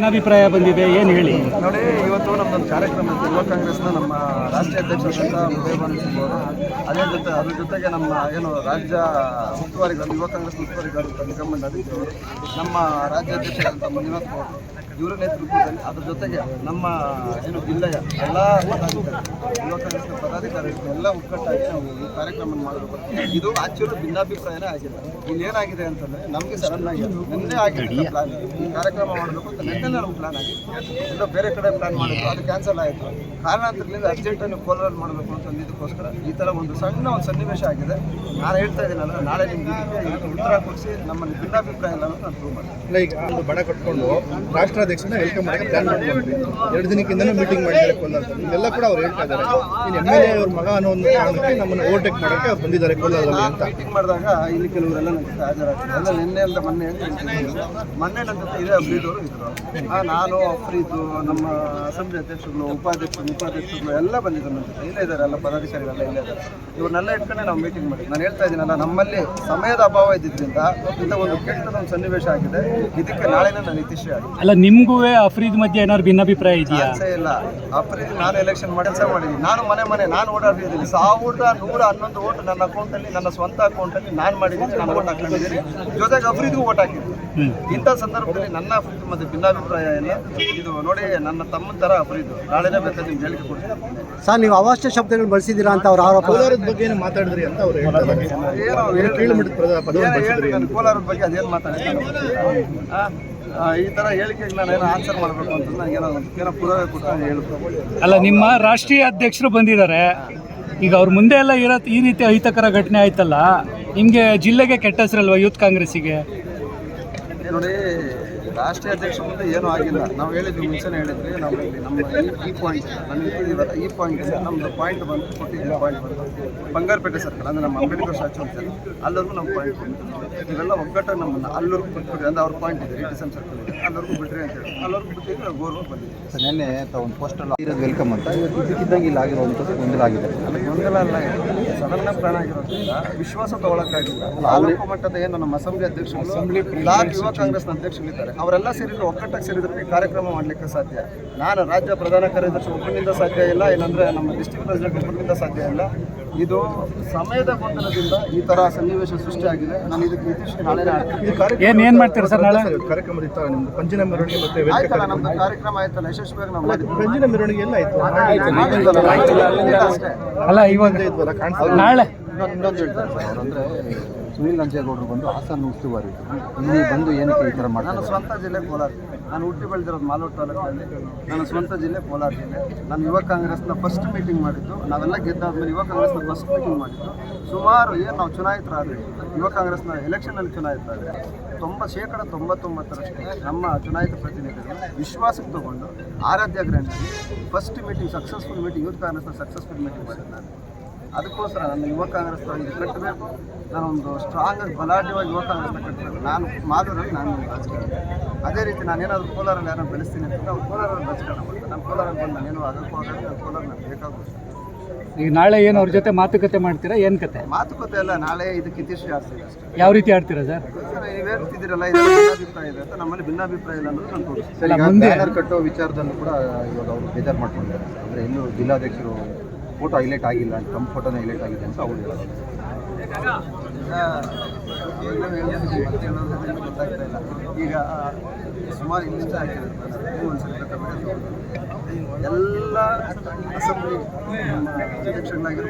ಭಿನ್ನಾಭಿಪ್ರಾಯ ಬಂದಿದೆ, ಏನು ಹೇಳಿ? ನೋಡಿ, ಇವತ್ತು ನಮ್ಮದೊಂದು ಕಾರ್ಯಕ್ರಮ ಇತ್ತು. ಯುವ ಕಾಂಗ್ರೆಸ್ನ ನಮ್ಮ ರಾಷ್ಟ್ರೀಯ ಅಧ್ಯಕ್ಷರಾದಂಥ ಅವರು, ಅದೇ ಜೊತೆ ಅದ್ರ ಜೊತೆಗೆ ನಮ್ಮ ಏನು ರಾಜ್ಯ ಉಸ್ತುವಾರಿಗಳು, ಯುವ ಕಾಂಗ್ರೆಸ್ ಉಸ್ತುವಾರಿಗಳಾದಂಥ ನಿಗಮ ಆದಿತ್ಯ ಅವರು ನಮ್ಮ ರಾಜ್ಯಾಧ್ಯಕ್ಷರಾದಂಥ ಮಂಜುನಾಥ್ ಅವರು ಇವರ ನೇತೃತ್ವದಲ್ಲಿ ಅದ್ರ ಜೊತೆಗೆ ನಮ್ಮ ಏನು ಜಿಲ್ಲೆಯ ಎಲ್ಲ ಪದಾಧಿಕಾರಿಗಳು, ಯುವ ಪದಾಧಿಕಾರಿಗಳು ಎಲ್ಲ ಒಗ್ಗಟ್ಟಾಗಿ ನಾವು ಈ ಕಾರ್ಯಕ್ರಮ ಮಾಡಬೇಕು ಇದು ಆಕ್ಚುಲಿ ಭಿನ್ನಾಭಿಪ್ರಾಯನೇ ಆಗಿಲ್ಲ ಇಲ್ಲೇನಾಗಿದೆ ಅಂತಂದ್ರೆ ನಮಗೆ ಸಡನ್ ಆಗಿ ನಿನ್ನೆ ಆಗಿದೆ ಪ್ಲಾನ್ ಈ ಕಾರ್ಯಕ್ರಮ ಮಾಡಬೇಕು ಅಂತ ನಿನ್ನೆ ನಮ್ಗೆ ಪ್ಲಾನ್ ಆಗಿದೆ ಎಲ್ಲ ಬೇರೆ ಕಡೆ ಪ್ಲಾನ್ ಮಾಡಿದ್ರು ಅದು ಕ್ಯಾನ್ಸಲ್ ಆಯಿತು. ಕಾರಣಾಂತರದಿಂದ ಅರ್ಜೆಂಟನ್ನು ಕೋಲಾರ ಮಾಡಬೇಕು ಅಂತ ಅಂದಿದ್ದಕ್ಕೋಸ್ಕರ ಈ ಥರ ಒಂದು ಸಣ್ಣ ಒಂದು ಸನ್ನಿವೇಶ ಆಗಿದೆ. ನಾನು ಹೇಳ್ತಾ ಇದ್ದೀನಲ್ಲ ನಾಳೆ ನಿಮ್ಗೆ ಉತ್ತರ ಕೊಡಿಸಿ ನಮ್ಮ ಭಿನ್ನಾಭಿಪ್ರಾಯ ಇಲ್ಲ ನಾನು ಪ್ರೂವ್ ಮಾಡ್ತೀನಿ ಇಲ್ಲ ಈಗ ಒಂದು ಬಣ ಕಟ್ಕೊಂಡು ರಾಷ್ಟ್ರಾಧ್ಯಕ್ಷನ ವೆಲ್ಕಮ್ ಮಾಡಕ್ಕೆ ಪ್ಲಾನ್ ಮಾಡ್ಕೊಂಡ್ವಿ. ಎರಡು ದಿನಕ್ಕಿಂತನೂ ಮೀಟಿಂಗ್ ಮಾಡಿದ್ದಾರೆ ಕೋಲಾರ ಇದೆಲ್ಲ ಕೂಡ ಅವ್ರು ಹೇಳ್ತಾ ಇದ್ದಾರೆ. ಇನ್ನು ಎಂ ಎಲ್ ಎ ಅವ್ರ ಮಗ ಅನ್ನೋ ಒಂದು ಕಾರಣಕ್ಕೆ ನಮ್ಮನ್ನು ಓವರ್ಟೇಕ್ ಮಾಡೋಕ್ಕೆ ಅವ್ರು ಬಂದಿದ್ದಾರೆ ಕೊಲ್ಲದಲ್ಲಿ ಅಂತ. ಮೀಟಿಂಗ್ ಮಾಡಿದಾಗ ಇಲ್ಲಿ ಕೆಲವರೆಲ್ಲ ನನಗೆ ಜೊತೆ ಹಾಜರಾಗ್ತಾರೆ ನಿನ್ನೆ ಅಂತ ಮೊನ್ನೆ. ಮೊನ್ನೆ ನನ್ನ ಜೊತೆ ಇದೇ ಅಬ್ರಿದವರು ಇದ್ರು. ಆ, ನಾನು ಅಫ್ರೀದು ನಮ್ಮ ಅಸೆಂಬ್ಲಿ ಅಧ್ಯಕ್ಷರುಗಳು ಉಪಾಧ್ಯಕ್ಷರು ಉಪಾಧ್ಯಕ್ಷರುಗಳು ಎಲ್ಲ ಬಂದಿದ್ರು ನನ್ನ ಜೊತೆ. ಇಲ್ಲೇ ಇದ್ದಾರೆ ಎಲ್ಲ ಪದಾಧಿಕಾರಿಗಳೆಲ್ಲ ಇಲ್ಲೇ ಇದ್ದಾರೆ ಇವ್ರನ್ನೆಲ್ಲ ಇಟ್ಕೊಂಡೆ ನಾವು ಮೀಟಿಂಗ್ ಮಾಡಿ ನಾನು ಹೇಳ್ತಾ ಇದ್ದೀನಲ್ಲ ನಮ್ಮಲ್ಲಿ ಸಮಯದ ಅಭಾವ ಇದ್ದಿದ್ದರಿಂದ ಇಂಥ ಒಂದು ಕೆಟ್ಟದ ಒಂದು ಸನ್ನಿವೇಶ ಆಗಿದೆ. ಇದಕ್ಕೆ ನಾಳೆನೇ ನಾನು ಇತಿಶ್ರೀ ಆಗಿದೆ ಅಲ್ಲ ನಿಮಗೂ ಅಫ್ರೀದ್ ಮಧ್ಯೆ ಏನಾದ್ರು ಭಿನ್ನಾಭಿಪ್ರಾಯ ಇದೆಯಾ? ಇಲ್ಲ. ಅಫ್ರೀದ್ ನಾನು ಎಲೆಕ್ಷನ್ ಮಾಡಿ ಕೆಲಸ ಮಾಡಿದ್ದೀನಿ ನಾನು ಮನೆ ಮನೆ ನಾನು ಓಡಾಡಿದ್ದೀನಿ ಸಾವಿರದ ನೂರ ಹನ್ನೊಂದು ಓಟ್ ನನ್ನ ಅಕೌಂಟಲ್ಲಿ ನನ್ನ ಸ್ವಂತ ಅಕೌಂಟಲ್ಲಿ ನಾನು ಮಾಡಿದ್ದೀನಿ. ನಾನು ಓಟ್ ಹಾಕೊಂಡಿದ್ದೀನಿ ಜೊತೆಗೆ ಅಫ್ರೀದ್ಗೂ ಓಟ್ ಹಾಕಿದ್ದೀನಿ. ಇಂಥ ಸಂದರ್ಭದಲ್ಲಿ ನನ್ನ ಅಫ್ರೀದ್ ಮತ್ತೆ ಭಿನ್ನಾಭಿಪ್ರಾಯ ಇಲ್ಲ ಇದು ನೋಡಿ ನನ್ನ ತಮ್ಮನ ಥರ ಅಫ್ರೀದ್. ನಾಳೆನೇ ಬೇಕಾದ ನಿಮ್ಗೆ ಹೇಳಿಕೆ ಕೊಡ್ತೀನಿ. ಸರ್ ನೀವು ಅವಾಚ್ಯ ಶಬ್ದಗಳು ಬಳಸಿದ್ದೀರಾ ಅಂತ ಅವ್ರ ಆರೋಪ. ಕೋಲಾರದ ಬಗ್ಗೆ ಏನು ಮಾತಾಡಿದ್ರಿ ಅಂತ ಅವ್ರು ಹೇಳ್ತಾರೆ ಏನೋ ಕೋಲಾರದ ಬಗ್ಗೆ ಅದೇನು ಮಾತಾಡಿದ್ದೀನಿ ಈ ಥರ ಹೇಳಿಕೆಗೆ ನಾನು ಏನೋ ಆನ್ಸರ್ ಮಾಡಬೇಕು ಅಂತ ನನಗೆ ಏನೋ ಏನೋ ಪುರಾವೆ ಕೊಟ್ಟು ಹೇಳ್ಬೇಕು. ಅಲ್ಲ ನಿಮ್ಮ ರಾಷ್ಟ್ರೀಯ ಅಧ್ಯಕ್ಷರು ಬಂದಿದ್ದಾರೆ. ಈಗ ಅವ್ರ ಮುಂದೆ ಎಲ್ಲ ಇರೋ ಈ ರೀತಿ ಅಹಿತಕರ ಘಟನೆ ಆಯ್ತಲ್ಲ ನಿಮಗೆ ಜಿಲ್ಲೆಗೆ ಕೆಟ್ಟ ಹೆಸರಲ್ವಾ ಯೂತ್ ಕಾಂಗ್ರೆಸ್ಸಿಗೆ? ನೋಡಿ ರಾಷ್ಟ್ರೀಯ ಅಧ್ಯಕ್ಷ ಮುಂದೆ ಏನೂ ಆಗಿಲ್ಲ. ನಾವು ಹೇಳಿದ್ವಿ ಮುಂಚೆನೇ ಹೇಳಿದ್ವಿ ನಾವು ಇಲ್ಲಿ ನಮ್ಮ ಈ- ಪಾಯಿಂಟ್ ನಾನು ಇಟ್ಟಿದ್ದೀವಲ್ಲ ಈ ಪಾಯಿಂಟ್ ನಮ್ಮದು ಪಾಯಿಂಟ್ ಬಂದು ಕೊಟ್ಟಿದ್ದೀವಿ ಪಾಯಿಂಟ್ ಬಂದು ಬಂಗಾರಪೇಟೆ ಸರ್ಕಲ್ ಅಂದರೆ ನಮ್ಮ ಅಂಬೇಡ್ಕರ್ ಸ್ಟ್ಯಾಚು ಅಂತ ಅಲ್ಲರಿಗೂ ನಮ್ಮ ಪಾಯಿಂಟ್ ಬಂದು ಇವೆಲ್ಲ ಒಗ್ಗಟ್ಟಾಗಿ ನಮ್ಮನ್ನು ಅಲ್ಲರಿಗೂ ಬಿಟ್ಬಿಡ್ರಿ ಅಂದರೆ ಅವ್ರ ಪಾಯಿಂಟ್ ಇದೆ ರಿಟಿಸನ್ ಸರ್ಕಲ್ ಇದೆ ಅಲ್ಲರಿಗೂ ಬಿಟ್ಟರೆ ಅಂತ ಹೇಳಿ ಅಲ್ಲರಿಗೂ ಬಿಟ್ಟಿದ್ರೆ ನಾವು ಗೋರ್ವ ಬಂದಿದ್ದೀವಿ. ಸರ್ ನೆನ್ನೆ ತಾವು ಒಂದು ಪೋಸ್ಟರ್ ಇರೋದು ವೆಲ್ಕಮ್ ಅಂತ. ಇವತ್ತು ಇದ್ದಕ್ಕಿದ್ದಂಗೆ ಇಲ್ಲಿ ಆಗಿರುವಂಥದ್ದು ಗೊಂದಲ ಆಗಿದೆ. ಅಲ್ಲ ಗೊಂದಲ ಅಲ್ಲ ಸದನ ಪ್ರಾಣ ಆಗಿರೋದ್ರಿಂದ ವಿಶ್ವಾಸ ತಗೊಳಕ್ಕಾಗಿಲ್ಲ. ತಾಲೂಕು ಮಟ್ಟದ ಏನು ನಮ್ಮ ಅಸೆಂಬ್ಲಿ ಅಧ್ಯಕ್ಷರು ಅಸೆಂಬ್ಲಿ ಬ್ಲಾಕ್ ಯುವ ಕಾಂಗ್ರೆಸ್ನ ಅಧ್ಯಕ್ಷರಿದ್ದಾರೆ. ಅವರೆಲ್ಲ ಸೇರಿದ್ರು ಒಕ್ಕಟ್ಟಾಗಿ ಸೇರಿದ್ರೆ ಈ ಕಾರ್ಯಕ್ರಮ ಮಾಡಲಿಕ್ಕೆ ಸಾಧ್ಯ. ನಾನು ರಾಜ್ಯ ಪ್ರಧಾನ ಕಾರ್ಯದರ್ಶಿ ಒಬ್ಬನಿಂದ ಸಾಧ್ಯ ಇಲ್ಲ ಏನಂದರೆ ನಮ್ಮ ಡಿಸ್ಟಿಕ್ ಪ್ರೆಸಿಡೆಂಟ್ ಒಬ್ಬನಿಂದ ಸಾಧ್ಯ ಇಲ್ಲ. ಇದು ಸಮಯದ ಗೊಂದಲದಿಂದ ಈ ತರ ಸನ್ನಿವೇಶ ಸೃಷ್ಟಿಯಾಗಿದೆ. ನಾನು ಇದಕ್ಕೆ ಇತಿಶ್ರೀ ನಾಳೆ ಏನ್ ಏನ್ ಮಾಡ್ತೀರಾ ಸರ್ ನಾಳೆ? ಕಾರ್ಯಕ್ರಮ ಇತ್ತ ನಿಮ್ದು ಪಂಜಿನ ಮೆರವಣಿಗೆ ಮತ್ತೆ ವೇದಿಕೆ ಆಯ್ತಲ್ಲ ಕಾರ್ಯಕ್ರಮ ನಮ್ದು ಕಾರ್ಯಕ್ರಮ. ಆಯ್ತಲ್ಲ ಯಶಸ್ವಿಯಾಗಿ ನಾವು ಮಾಡಿದ್ವಿ. ಪಂಜಿನ ಮೆರವಣಿಗೆ ಎಲ್ಲ ಆಯ್ತು. ಅಲ್ಲ ಇವಾಗ ನಾಳೆ? ಇನ್ನೊಂದು ಇನ್ನೊಂದು ಹೇಳ್ತಾರೆ ಸರ್ ಅವರಂದ್ರೆ ಸುನೀಲ್ ನಂಜೇಗೌಡರು ಬಂದು ಹಾಸನ ಉಸ್ತುವಾರಿ. ಇಲ್ಲಿ ಬಂದು ಏನಕ್ಕೆ ಈ ಥರ ಮಾಡ್ತಾರೆ ಸ್ವಂತ ಜಿಲ್ಲೆ ಕೋಲಾರ. ನಾನು ಹುಟ್ಟಿ ಬೆಳೆದಿರೋದು ಮಾಲೂರು ತಾಲೂಕಿನಲ್ಲಿ ನನ್ನ ಸ್ವಂತ ಜಿಲ್ಲೆ ಕೋಲಾರ ಜಿಲ್ಲೆ ನಾನು ಯುವ ಕಾಂಗ್ರೆಸ್ನ ಫಸ್ಟ್ ಮೀಟಿಂಗ್ ಮಾಡಿದ್ದು. ನಾವೆಲ್ಲ ಗೆದ್ದಾದ್ಮೇಲೆ ಯುವ ಕಾಂಗ್ರೆಸ್ನ ಫಸ್ಟ್ ಮೀಟಿಂಗ್ ಮಾಡಿದ್ದು. ಸುಮಾರು ಏನು ನಾವು ಚುನಾಯಿತರಾದ್ರೆ ಯುವ ಕಾಂಗ್ರೆಸ್ನ ಎಲೆಕ್ಷನಲ್ಲಿ ಚುನಾಯಿತರಾದ್ರೆ ತೊಂಬ ಶೇಕಡ ತೊಂಬತ್ತೊಂಬತ್ತರಷ್ಟು ನಮ್ಮ ಚುನಾಯಿತ ಪ್ರತಿನಿಧಿಗಳು ವಿಶ್ವಾಸಕ್ಕೆ ತಗೊಂಡು Aradhya ಗ್ರ್ಯಾಂಡಲ್ಲಿ first meeting successful meeting youth ಕಾಂಗ್ರೆಸ್ನ ಸಕ್ಸಸ್ಫುಲ್ ಮೀಟಿಂಗ್ ಮಾಡಿದ್ದಾರೆ. ನಾನು ಅದಕ್ಕೋಸ್ಕರ ನನ್ನ ಯುವ ಕಾಂಗ್ರೆಸ್ ಇದು ಕಟ್ಟಬೇಕು. ನಾನೊಂದು ಸ್ಟ್ರಾಂಗ್ ಆಗಿ ಬಲಾಢ್ಯವಾಗಿ ಯುವ ಕಾಂಗ್ರೆಸ್ನ ಕಟ್ಟಬೇಕು ನಾನು ಮಾಲೂರಲ್ಲಿ ನಾನು ರಾಜಕೀಯ ರಾಜಕಾರಣ. ಅದೇ ರೀತಿ ನಾನೇನಾದರೂ ಕೋಲಾರಲ್ಲಿ ಯಾರು ಬೆಳೆಸ್ತೀನಿ ಅಂತ ಅವ್ರು ಕೋಲಾರಲ್ಲಿ ರಾಜಕಾರಣ ಮಾಡ್ತಾರೆ. ನಾನು ಕೋಲಾರಲ್ಲಿ ಬಂದು ನಾನೇನು ಆಗಕ್ಕೂ ಆಗಲ್ಲ ನಾನು ಕೋಲಾರ ನನಗೆ ಬೇಕಾಗುತ್ತೆ ಈಗ ನಾಳೆ ಏನು ಅವ್ರ ಜೊತೆ ಮಾತುಕತೆ ಮಾಡ್ತೀರಾ? ಏನು ಕತೆ? ಮಾತುಕತೆ ಅಲ್ಲ ನಾಳೆ ಇದಕ್ಕೆ ಇತಿಶ್ರೀ ಆಡ್ತೀವಿ ಅಷ್ಟೇ. ಯಾವ ರೀತಿ ಆಡ್ತೀರಾ ಸರ್? ಸರ್ ನೀವು ಹೇಳ್ತಿದ್ದೀರಲ್ಲ ಇದು ಭಿನ್ನಾಭಿಪ್ರಾಯ ಇದೆ ಅಂತ ನಮ್ಮಲ್ಲಿ ಭಿನ್ನಾಭಿಪ್ರಾಯ ಇಲ್ಲ ಅನ್ನೋದು ನಾನು ತೋರಿಸ್ತೀನಿ. ಈಗ ಮುಂದೆ- ಕಟ್ಟೋ ವಿಚಾರದಲ್ಲೂ ಕೂಡ ಇವಾಗ ಅವರು ಬೇಜಾರು ಮಾಡ್ಕೊಂಡಿದ್ದಾರೆ. ಅಂದರೆ ಎಲ್ಲೂ ಜಿಲ್ಲಾಧ್ಯಕ್ಷರು ಫೋಟೋ ಹೈಲೈಟ್ ಆಗಿಲ್ಲ ತಮ್ಮ ಫೋಟೋನ ಹೈಲೈಟ್ ಆಗಿದೆ ಅಂತ ಅವ್ರು ಹೇಳೋದು. ಈಗ ಸುಮಾರು ಇಷ್ಟ ಆಗಿರುತ್ತೆ ಎಲ್ಲ ಅಸೆಂಬ್ಲಿ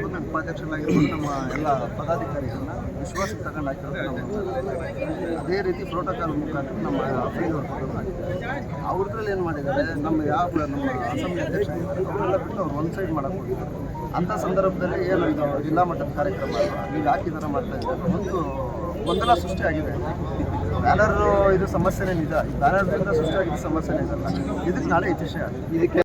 ನಮ್ಮ ಉಪಾಧ್ಯಕ್ಷಗಳಾಗಿರ್ಬೋದು ನಮ್ಮ ಎಲ್ಲ ಪದಾಧಿಕಾರಿಗಳನ್ನ ವಿಶ್ವಾಸಕ್ಕೆ ತಗೊಂಡು ಹಾಕಿರೋದು ಅದೇ ರೀತಿ ಪ್ರೋಟೋಕಾಲ್ ಮುಖಾಂತರ ನಮ್ಮ ಆಫೀಸ್ ಅವ್ರದ್ರಲ್ಲಿ ಏನು ಮಾಡಿದ್ದಾರೆ, ನಮ್ಮ ಯಾವ ನಮ್ಮ ಅಸೆಂಬ್ಲಿ ಅಧ್ಯಕ್ಷರು ಅವರೆಲ್ಲ ಬಿಟ್ಟು ಅವ್ರು ಒಂದು ಸೈಡ್ ಮಾಡೋಕ್ಕೆ ಹೋಗಿದ್ದಾರೆ. ಅಂಥ ಸಂದರ್ಭದಲ್ಲಿ ಏನು ಇದು ಜಿಲ್ಲಾ ಮಟ್ಟದ ಕಾರ್ಯಕ್ರಮ ನೀವು ಯಾಕೆ ಇದನ್ನು ಮಾಡ್ತಾ ಇದ್ದಾರೆ. ಒಂದು ಗೊಂದಲ ಸೃಷ್ಟಿಯಾಗಿದೆ. ಬ್ಯಾನರ್ ಇದು ಸಮಸ್ಯೆನೇ ನಿಜ. ಈ ಬ್ಯಾನರ್ದಿಂದ ಸೃಷ್ಟಿಯಾಗಿದ್ದ ಸಮಸ್ಯೆನೇ ಇದಲ್ಲ. ಇದಕ್ಕೆ ನಾಳೆ ಇತಿಶಯ. ಇದಕ್ಕೆ